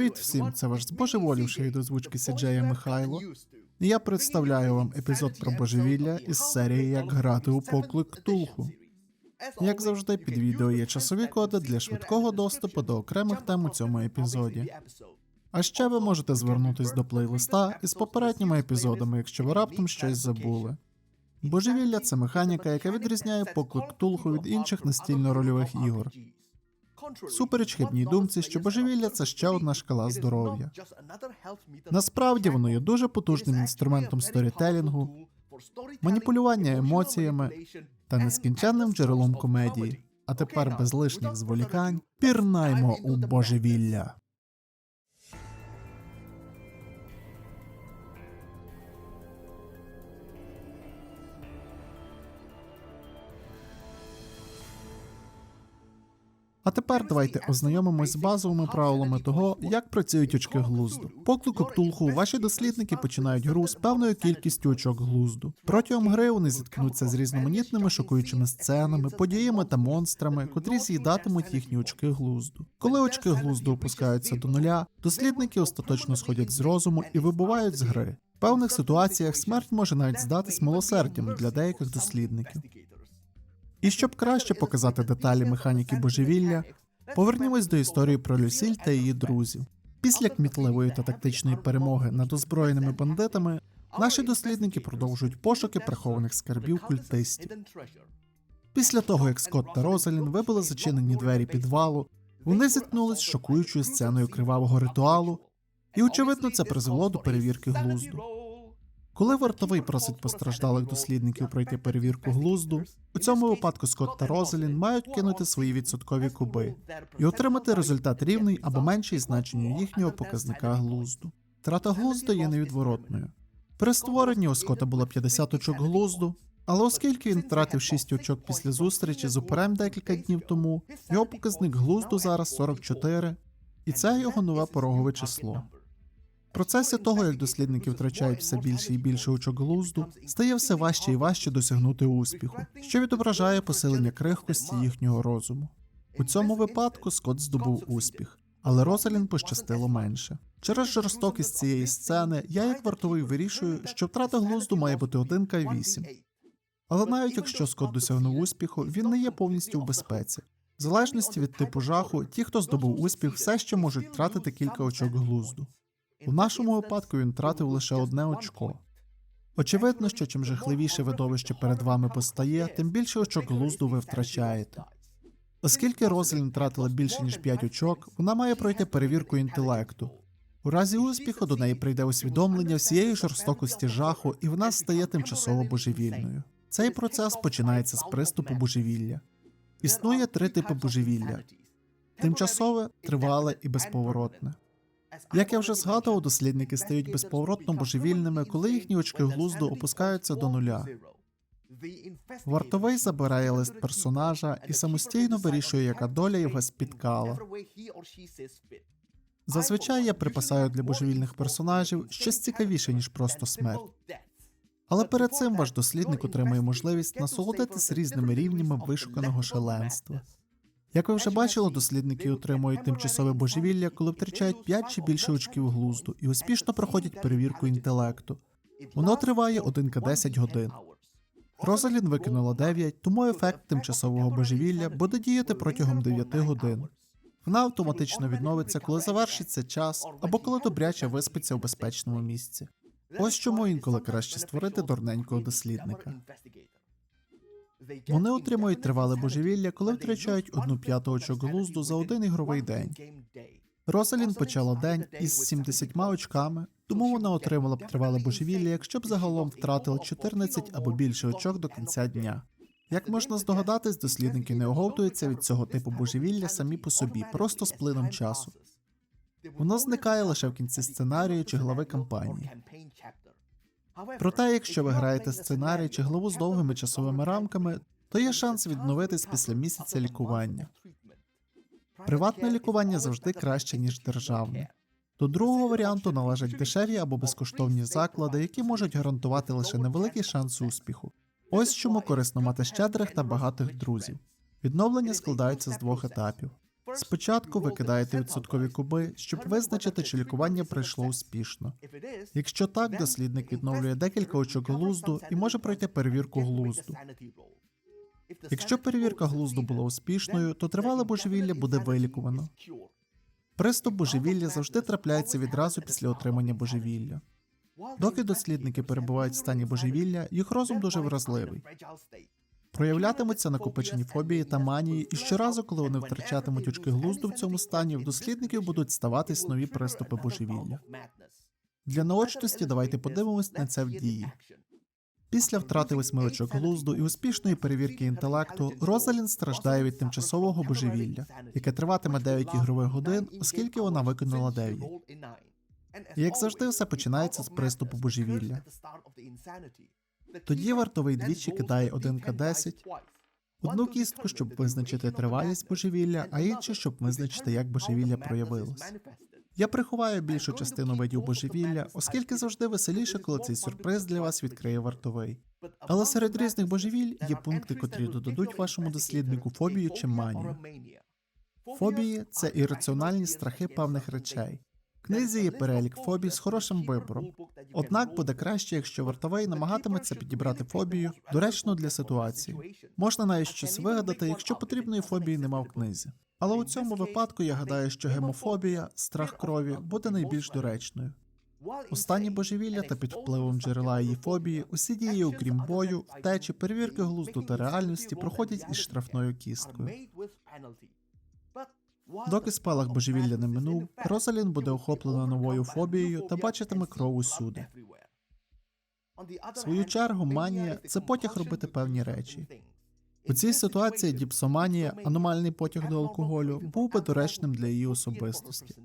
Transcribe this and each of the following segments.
Привіт всім, це ваш збожеволівший від озвучки Сіджея Михайло. Я представляю вам епізод про божевілля із серії Як грати у поклик Ктулху. Як завжди, під відео є часові коди для швидкого доступу до окремих тем у цьому епізоді. А ще ви можете звернутись до плейлиста із попередніми епізодами, якщо ви раптом щось забули. Божевілля це механіка, яка відрізняє поклик Ктулху від інших настільно-рольових ігор. Супереч хибній думці, що божевілля це ще одна шкала здоров'я. Насправді воно є дуже потужним інструментом сторітелінгу, маніпулювання емоціями та нескінченним джерелом комедії. А тепер без лишніх зволікань пірнаймо у божевілля. А тепер давайте ознайомимось з базовими правилами того, як працюють очки глузду. Поклику ктулху ваші дослідники починають гру з певною кількістю очок глузду. Протягом гри вони зіткнуться з різноманітними шокуючими сценами, подіями та монстрами, котрі з'їдатимуть їхні очки глузду. Коли очки глузду опускаються до нуля, дослідники остаточно сходять з розуму і вибувають з гри. В певних ситуаціях смерть може навіть здатись милосердям для деяких дослідників. І щоб краще показати деталі механіки божевілля, повернімось до історії про Люсіль та її друзів. Після кмітливої та тактичної перемоги над озброєними бандитами, наші дослідники продовжують пошуки прихованих скарбів культистів. Після того, як Скотт та Розалін вибили зачинені двері підвалу, вони зіткнулись з шокуючою сценою кривавого ритуалу, і, очевидно, це призвело до перевірки глузду. Коли вартовий просить постраждалих дослідників пройти перевірку глузду, у цьому випадку Скотт та Розалін мають кинути свої відсоткові куби і отримати результат рівний або менший значенню їхнього показника глузду. Трата глузду є невідворотною. При створенні у Скотта було 50 очок глузду, але оскільки він втратив 6 очок після зустрічі з упорем декілька днів тому, його показник глузду зараз 44, і це його нове порогове число. Процесі того, як дослідники втрачають все більше і більше очок глузду, стає все важче і важче досягнути успіху, що відображає посилення крихкості їхнього розуму. У цьому випадку Скотт здобув успіх, але Розалін пощастило менше. Через жорстокість цієї сцени я, як вартовий, вирішую, що втрата глузду має бути 1К8. Але навіть якщо Скотт досягнув успіху, він не є повністю в безпеці. В залежності від типу жаху, ті, хто здобув успіх, все ще можуть втратити кілька очок глузду. У нашому випадку він втратив лише одне очко. Очевидно, що чим жахливіше видовище перед вами постає, тим більше очок глузду ви втрачаєте. Оскільки Розалін втратила більше ніж 5 очок, вона має пройти перевірку інтелекту. У разі успіху до неї прийде усвідомлення всієї жорстокості жаху, і вона стає тимчасово божевільною. Цей процес починається з приступу божевілля. Існує три типи божевілля: тимчасове, тривале і безповоротне. Як я вже згадував, дослідники стають безповоротно божевільними, коли їхні очки глузду опускаються до нуля. Вартовий забирає лист персонажа і самостійно вирішує, яка доля його спіткала. Зазвичай я припасаю для божевільних персонажів щось цікавіше, ніж просто смерть. Але перед цим ваш дослідник отримує можливість насолодитись різними рівнями вишуканого шаленства. Як ви вже бачили, дослідники отримують тимчасове божевілля, коли втрачають 5 чи більше очків глузду і успішно проходять перевірку інтелекту. Воно триває 1К10 годин. Розалін викинула 9, тому ефект тимчасового божевілля буде діяти протягом 9 годин. Вона автоматично відновиться, коли завершиться час або коли добряче виспиться в безпечному місці. Ось чому інколи краще створити дурненького дослідника. Вони отримують тривале божевілля, коли втрачають одну п'яту очок глузду за один ігровий день. Розалін почала день із 70 очками, тому вона отримала б тривале божевілля, якщо б загалом втратила 14 або більше очок до кінця дня. Як можна здогадатись, дослідники не оговтуються від цього типу божевілля самі по собі, просто з плином часу. Воно зникає лише в кінці сценарію чи глави кампанії. Проте, якщо ви граєте сценарій чи главу з довгими часовими рамками, то є шанс відновитись після місяця лікування. Приватне лікування завжди краще, ніж державне. До другого варіанту належать дешеві або безкоштовні заклади, які можуть гарантувати лише невеликий шанс успіху. Ось чому корисно мати щедрих та багатих друзів. Відновлення складається з двох етапів. Спочатку ви кидаєте відсоткові куби, щоб визначити, чи лікування пройшло успішно. Якщо так, дослідник відновлює декілька очок глузду і може пройти перевірку глузду. Якщо перевірка глузду була успішною, то тривале божевілля буде вилікувано. Приступ божевілля завжди трапляється відразу після отримання божевілля. Доки дослідники перебувають в стані божевілля, їх розум дуже вразливий. Проявлятимуться накопичені фобії та манії, і щоразу, коли вони втрачатимуть очки глузду в цьому стані, в дослідників будуть ставатись нові приступи божевілля. Для наочності давайте подивимось на це в дії. Після втрати восьми очок глузду і успішної перевірки інтелекту, Розалін страждає від тимчасового божевілля, яке триватиме 9 ігрових годин, оскільки вона виконала 9. І як завжди, все починається з приступу божевілля. Тоді вартовий двічі кидає 1К10, Одну кістку, щоб визначити тривалість божевілля, а іншу, щоб визначити, як божевілля проявилось. Я приховаю більшу частину видів божевілля, оскільки завжди веселіше, коли цей сюрприз для вас відкриє вартовий. Але серед різних божевіль є пункти, котрі додадуть вашому досліднику фобію чи манію. Фобії це ірраціональні страхи певних речей. Книзі є перелік фобій з хорошим вибором. Однак буде краще, якщо вартовий намагатиметься підібрати фобію, доречну для ситуації. Можна навіть щось вигадати, якщо потрібної фобії нема в книзі. Але у цьому випадку я гадаю, що гемофобія, страх крові буде найбільш доречною. У стані божевілля та під впливом джерела її фобії, усі дії, окрім бою, втечі, перевірки глузду та реальності, проходять із штрафною кісткою. Доки спалах божевілля не минув, Розалін буде охоплена новою фобією та бачитиме кров усюди. В свою чергу, манія це потяг робити певні речі. У цій ситуації діпсоманія, аномальний потяг до алкоголю, був би доречним для її особистості.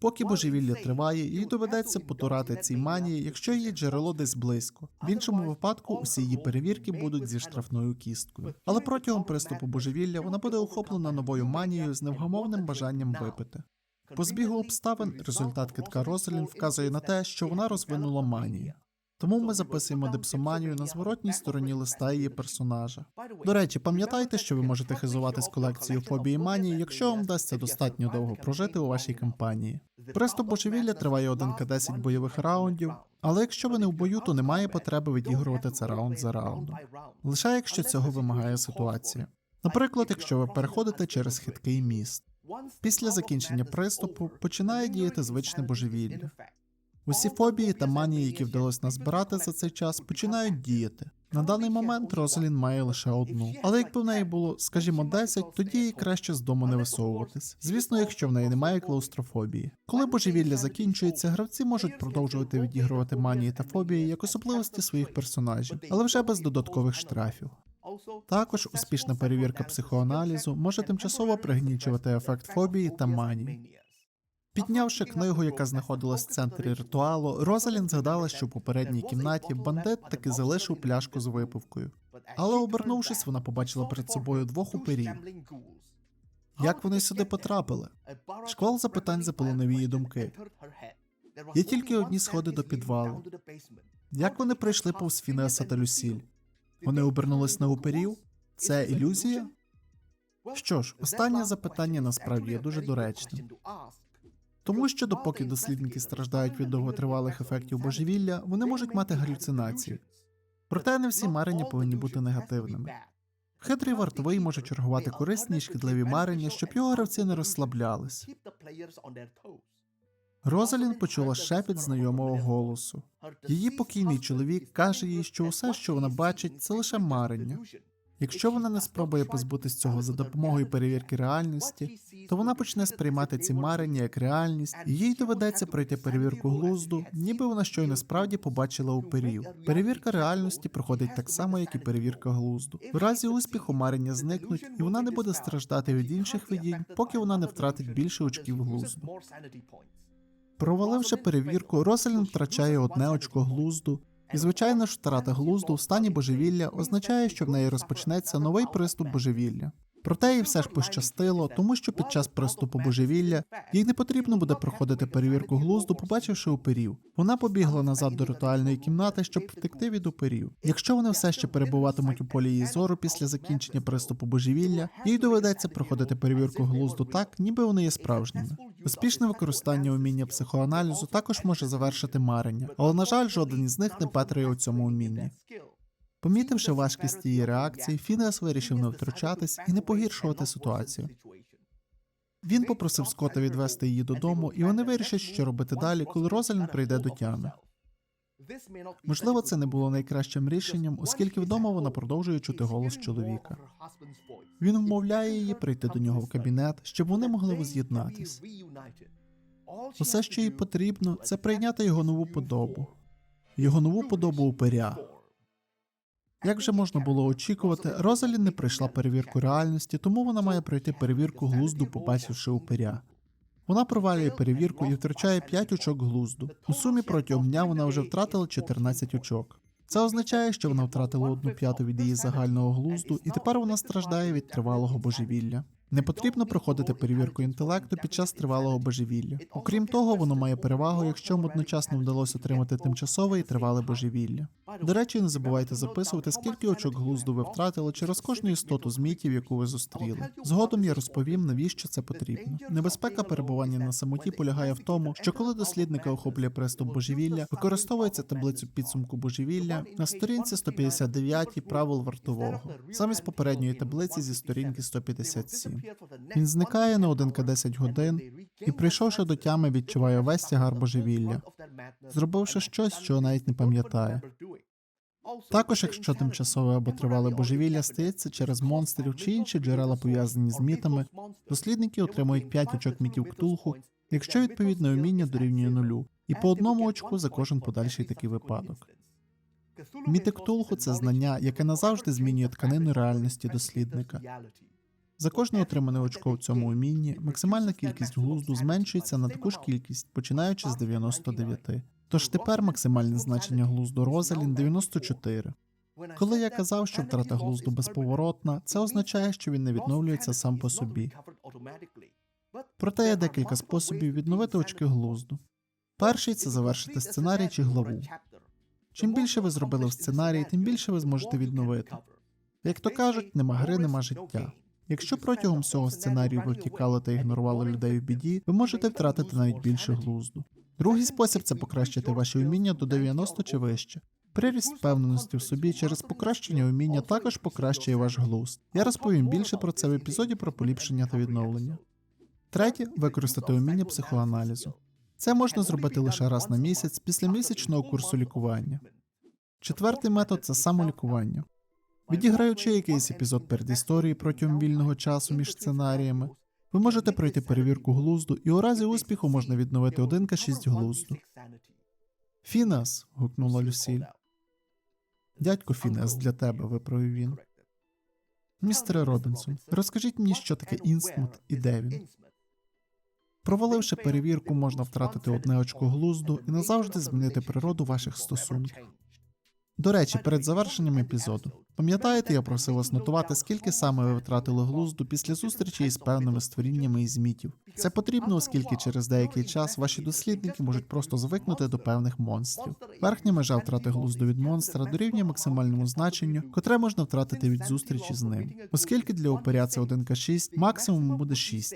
Поки божевілля триває, їй доведеться потурати цій манії, якщо її джерело десь близько. В іншому випадку усі її перевірки будуть зі штрафною кісткою. Але протягом приступу божевілля вона буде охоплена новою манією з невгамовним бажанням випити. По збігу обставин результат китка Розелін вказує на те, що вона розвинула манію. Тому ми записуємо дипсоманію на зворотній стороні листа її персонажа. До речі, пам'ятайте, що ви можете хизуватись колекцією фобії манії, якщо вам вдасться достатньо довго прожити у вашій кампанії. Приступ божевілля триває 1К10 бойових раундів, але якщо ви не в бою, то немає потреби відігрувати це раунд за раундом. Лише якщо цього вимагає ситуація. Наприклад, якщо ви переходите через хиткий міст. Після закінчення приступу починає діяти звичне божевілля. Усі фобії та манії, які вдалося назбирати за цей час, починають діяти. На даний момент Розалін має лише одну. Але якби в неї було, скажімо, 10, тоді їй краще з дому не висовуватись. Звісно, якщо в неї немає клаустрофобії. Коли божевілля закінчується, гравці можуть продовжувати відігрувати манії та фобії як особливості своїх персонажів, але вже без додаткових штрафів. Також успішна перевірка психоаналізу може тимчасово пригнічувати ефект фобії та манії. Піднявши книгу, яка знаходилась в центрі ритуалу, Розалін згадала, що в попередній кімнаті бандит таки залишив пляшку з випивкою. Але обернувшись, вона побачила перед собою двох уперів. Як вони сюди потрапили? Шквал запитань заполонив її думки. Є тільки одні сходи до підвалу. Як вони прийшли повз Фінеса та Люсіль? Вони обернулись на уперів? Це ілюзія? Що ж, останнє запитання насправді є дуже доречним. Тому що допоки дослідники страждають від довготривалих ефектів божевілля, вони можуть мати галюцинації. Проте не всі марення повинні бути негативними. Хитрий вартовий може чергувати корисні і шкідливі марення, щоб його гравці не розслаблялись. Розалін почула шепіт знайомого голосу. Її покійний чоловік каже їй, що усе, що вона бачить, це лише марення. Якщо вона не спробує позбутись цього за допомогою перевірки реальності, то вона почне сприймати ці марення як реальність, і їй доведеться пройти перевірку глузду, ніби вона щойно справді побачила уперів. Перевірка реальності проходить так само, як і перевірка глузду. В разі успіху марення зникнуть, і вона не буде страждати від інших видінь, поки вона не втратить більше очків глузду. Проваливши перевірку, Розалін втрачає одне очко глузду. І, звичайно ж, втрата глузду в стані божевілля означає, що в неї розпочнеться новий приступ божевілля. Проте їй все ж пощастило, тому що під час приступу божевілля їй не потрібно буде проходити перевірку глузду, побачивши упирів. Вона побігла назад до ритуальної кімнати, щоб втекти від упирів. Якщо вони все ще перебуватимуть у полі її зору після закінчення приступу божевілля, їй доведеться проходити перевірку глузду так, ніби вони є справжніми. Успішне використання уміння психоаналізу також може завершити марення, але на жаль, жоден із них не петрує у цьому умінні. Помітивши важкість її реакції, Фінеас вирішив не втручатись і не погіршувати ситуацію. Він попросив Скотта відвести її додому, і вони вирішать, що робити далі, коли Розалін прийде до тями. Можливо, це не було найкращим рішенням, оскільки вдома вона продовжує чути голос чоловіка. Він вмовляє її прийти до нього в кабінет, щоб вони могли воз'єднатись. Усе, що їй потрібно, це прийняти його нову подобу, його нову подобу упиря. Як вже можна було очікувати, Розалі не пройшла перевірку реальності, тому вона має пройти перевірку глузду, побачивши упиря. Вона провалює перевірку і втрачає 5 очок глузду. У сумі протягом дня вона вже втратила 14 очок. Це означає, що вона втратила одну п'яту від її загального глузду, і тепер вона страждає від тривалого божевілля. Не потрібно проходити перевірку інтелекту під час тривалого божевілля. Окрім того, воно має перевагу, якщо вам одночасно вдалося отримати тимчасове і тривале божевілля. До речі, не забувайте записувати, скільки очок глузду ви втратили через кожну істоту з мітів, яку ви зустріли. Згодом я розповім, навіщо це потрібно. Небезпека перебування на самоті полягає в тому, що коли дослідника охоплює приступ божевілля, використовується таблицю підсумку божевілля на сторінці 159 правил вартового, замість попередньої таблиці зі сторінки 157. Він зникає на 1К10 годин і, прийшовши до тями, відчуває весь тягар божевілля, зробивши щось, що навіть не пам'ятає. Також, якщо тимчасове або тривале божевілля стається через монстрів чи інші джерела пов'язані з мітами, дослідники отримують 5 очок мітів ктулху, якщо відповідне уміння дорівнює нулю, і по одному очку за кожен подальший такий випадок. Міти Ктулху це знання, яке назавжди змінює тканину реальності дослідника. За кожне отримане очко в цьому умінні максимальна кількість глузду зменшується на таку ж кількість, починаючи з 99. Тож тепер максимальне значення глузду Розалін 94. Коли я казав, що втрата глузду безповоротна, це означає, що він не відновлюється сам по собі. Проте є декілька способів відновити очки глузду. Перший це завершити сценарій чи главу. Чим більше ви зробили в сценарії, тим більше ви зможете відновити. Як то кажуть, нема гри, нема життя. Якщо протягом всього сценарію ви втікали та ігнорували людей в біді, ви можете втратити навіть більше глузду. Другий спосіб це покращити ваші уміння до 90 чи вище. Приріст впевненості в собі через покращення уміння також покращує ваш глузд. Я розповім більше про це в епізоді про поліпшення та відновлення. Третє використати уміння психоаналізу. Це можна зробити лише раз на місяць після місячного курсу лікування. Четвертий метод це самолікування. Відіграючи якийсь епізод передісторії протягом вільного часу між сценаріями, ви можете пройти перевірку глузду, і у разі успіху можна відновити 1К6 глузду. Фінас. гукнула Люсіль. Дядько Фінес для тебе, виправив він. Містере Робінсон, розкажіть мені, що таке інстмут і де він. Проваливши перевірку, можна втратити одне очко глузду і назавжди змінити природу ваших стосунків. До речі, перед завершенням епізоду, пам'ятаєте, я просив вас нотувати, скільки саме ви втратили глузду після зустрічі із певними створіннями із мітів. Це потрібно, оскільки через деякий час ваші дослідники можуть просто звикнути до певних монстрів. Верхня межа втрати глузду від монстра дорівнює максимальному значенню, котре можна втратити від зустрічі з ним. Оскільки для оперя це 1К6, максимум буде 6.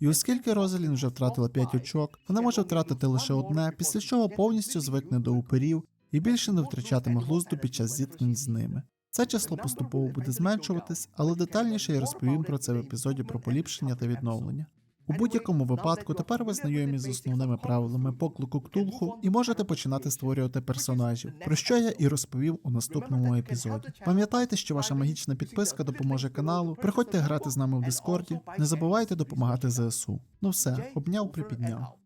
І оскільки Розалін вже втратила 5 очок, вона може втратити лише одне, після чого повністю звикне до уперів і більше не втрачатиме глузду під час зіткнень з ними. Це число поступово буде зменшуватись, але детальніше я розповім про це в епізоді про поліпшення та відновлення. У будь-якому випадку тепер ви знайомі з основними правилами поклику ктулху і можете починати створювати персонажів, про що я і розповів у наступному епізоді. Пам'ятайте, що ваша магічна підписка допоможе каналу. Приходьте грати з нами в Дискорді. Не забувайте допомагати ЗСУ. Ну все, обняв, припідняв.